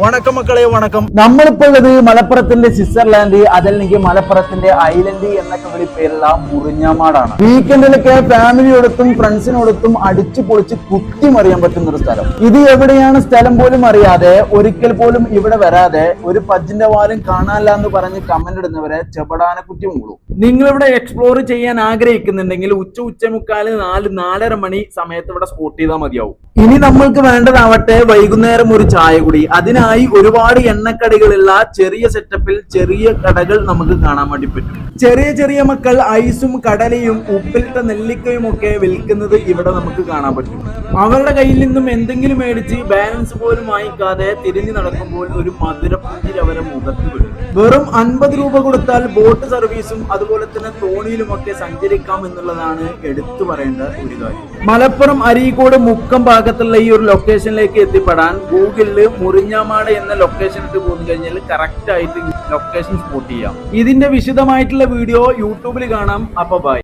വണക്കം മക്കളെ വണക്കം. നമ്മളിപ്പോ ഉള്ളത് മലപ്പുറത്തിന്റെ സ്വിറ്റ്സർലാൻഡ് അതല്ലെങ്കിൽ മലപ്പുറത്തിന്റെ ഐലൻഡ് എന്നൊക്കെ വിളി പേരുള്ള മുറിഞ്ഞാമാടാണ്. വീക്കെൻഡിലൊക്കെ ഫാമിലിയോടത്തും ഫ്രണ്ട്സിനോടത്തും അടിച്ചു പൊളിച്ച് കുത്തിമറിയാൻ പറ്റുന്ന ഒരു സ്ഥലം. ഇത് എവിടെയാണ് സ്ഥലം പോലും അറിയാതെ ഒരിക്കൽ പോലും ഇവിടെ വരാതെ ഒരു പജ്ജിന്റെ വാലും കാണാനില്ല എന്ന് പറഞ്ഞ് കമന്റ് ഇടുന്നവരെ ചെബടാനക്കുറ്റി മൂളും നിങ്ങൾ ഇവിടെ എക്സ്പ്ലോർ ചെയ്യാൻ ആഗ്രഹിക്കുന്നുണ്ടെങ്കിൽ ഉച്ച ഉച്ച മുക്കാൽ നാല് നാലര മണി സമയത്ത് ഇവിടെ സ്പോട്ട് ചെയ്താൽ മതിയാവും. ഇനി നമ്മൾക്ക് വേണ്ടതാവട്ടെ വൈകുന്നേരം ഒരു ചായ കുടി. അതിനായി ഒരുപാട് എണ്ണക്കടികളുള്ള ചെറിയ സെറ്റപ്പിൽ ചെറിയ കടകൾ നമുക്ക് കാണാൻ വേണ്ടി പറ്റും. ചെറിയ ചെറിയ മക്കൾ ഐസും കടലയും ഉപ്പിലിട്ട നെല്ലിക്കയും ഒക്കെ വിൽക്കുന്നത് ഇവിടെ നമുക്ക് കാണാൻ പറ്റും. അവരുടെ കയ്യിൽ നിന്നും എന്തെങ്കിലും മേടിച്ച് ബാലൻസ് പോലും വാങ്ങിക്കാതെ തിരിഞ്ഞു നടക്കുമ്പോൾ ഒരു മധുരപ്പുഞ്ചിരി അവരെ മുഖത്ത് വിടും. വെറും അൻപത് രൂപ കൊടുത്താൽ ബോട്ട് സർവീസും അതുപോലെ തന്നെ തോണിയിലുമൊക്കെ സഞ്ചരിക്കാം എന്നുള്ളതാണ് എടുത്തു പറയേണ്ട ഒരു കാര്യം. മലപ്പുറം അരീക്കോട് മുക്കം ഭാഗത്തുള്ള ഈ ഒരു ലൊക്കേഷനിലേക്ക് എത്തിപ്പെടാൻ ഗൂഗിളിൽ മുറിഞ്ഞാമാട് എന്ന ലൊക്കേഷൻ ഇട്ട് പോന്നു കഴിഞ്ഞാൽ കറക്റ്റ് ആയിട്ട് ലൊക്കേഷൻ സ്പോട്ട് ചെയ്യാം. ഇതിന്റെ വിശദമായിട്ടുള്ള വീഡിയോ യൂട്യൂബിൽ കാണാം. അപ്പൊ ബൈ